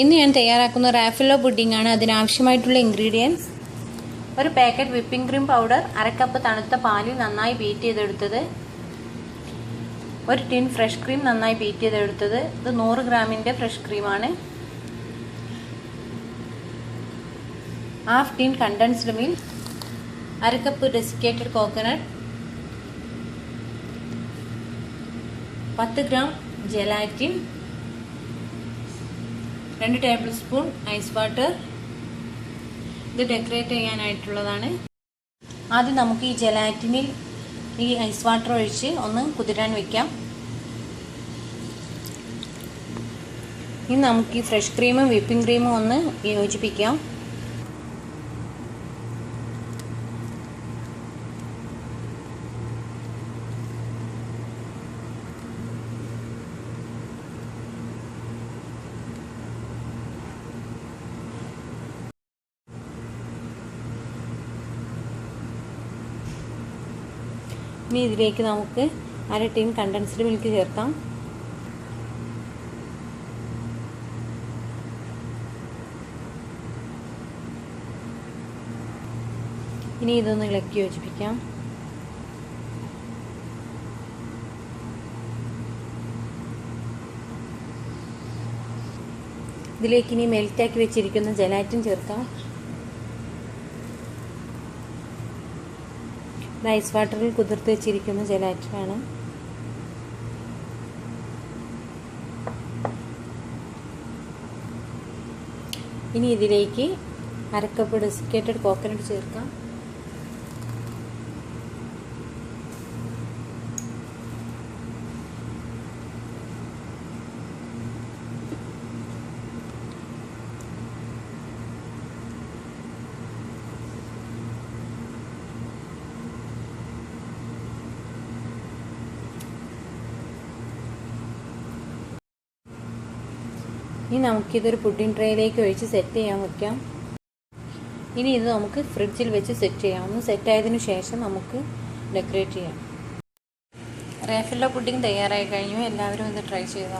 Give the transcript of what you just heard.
ഇന്ന് ഞാൻ തയ്യാറാക്കുന്ന റാഫിലോ പുഡിംഗ് ആണ് അതിനാവശ്യമായിട്ടുള്ള ഇൻഗ്രീഡിയൻസ് ഒരു പാക്കറ്റ് വിപ്പിംഗ് ക്രീം പൗഡർ അരക്കപ്പ് കപ്പ് തണുത്ത പാലിൽ നന്നായി ബീറ്റ് ചെയ്തെടുത്തത്. ഒരു ടിൻ ഫ്രഷ് ക്രീം നന്നായി ബീറ്റ് ചെയ്തെടുത്തത്. ഇത് നൂറ് ഗ്രാമിന്റെ ഫ്രഷ് ക്രീമാണ് ഹാഫ് ടിൻ കണ്ടൻസ്ഡ് മിൽക്ക് അരക്കപ്പ് കപ്പ് ഡെസിക്കേറ്റഡ് കോക്കനട്ട് പത്ത് ഗ്രാം ജെലാറ്റിൻ രണ്ട് ടേബിൾ സ്പൂൺ ഐസ് വാട്ടർ ഇത് ഡെക്കറേറ്റ് ചെയ്യാനായിട്ടുള്ളതാണ്. ആദ്യം നമുക്ക് ഈ ജലാറ്റിനിൽ ഈ ഐസ് വാട്ടർ ഒഴിച്ച് ഒന്ന് കുതിരാൻ വെക്കാം. ഇനി നമുക്ക് ഈ ഫ്രഷ് ക്രീമും വിപ്പിംഗ് ക്രീമും ഒന്ന് യോജിപ്പിക്കാം. ഇനി ഇതിലേക്ക് നമുക്ക് അര ടീം കണ്ടൻസ്ഡ് മിൽക്ക് ചേർക്കാം. ഇനി ഇതൊന്ന് ഇളക്കി യോജിപ്പിക്കാം. ഇതിലേക്ക് ഇനി മെൽറ്റാക്കി വെച്ചിരിക്കുന്ന ജലാറ്റിൻ ചേർക്കാം. ഇത് ഐസ് വാട്ടറിൽ കുതിർത്ത് വെച്ചിരിക്കുന്ന ജലാറ്റിനാണ് ഇനി ഇതിലേക്ക് അരക്കപ്പ് ഡെസിക്കേറ്റഡ് കോക്കനട്ട് ചേർക്കാം. ഇനി നമുക്കിതൊരു പുഡിംഗ് ട്രേയിലേക്ക് ഒഴിച്ച് സെറ്റ് ചെയ്യാൻ വയ്ക്കാം ഇനി ഇത് നമുക്ക് ഫ്രിഡ്ജിൽ വെച്ച് സെറ്റ് ചെയ്യാം. ഒന്ന് സെറ്റ് ആയതിനു ശേഷം നമുക്ക് ഡെക്കറേറ്റ് ചെയ്യാം. റേഫിലെ പുഡിംഗ് തയ്യാറായി കഴിഞ്ഞു. എല്ലാവരും ഇത് ട്രൈ ചെയ്ത്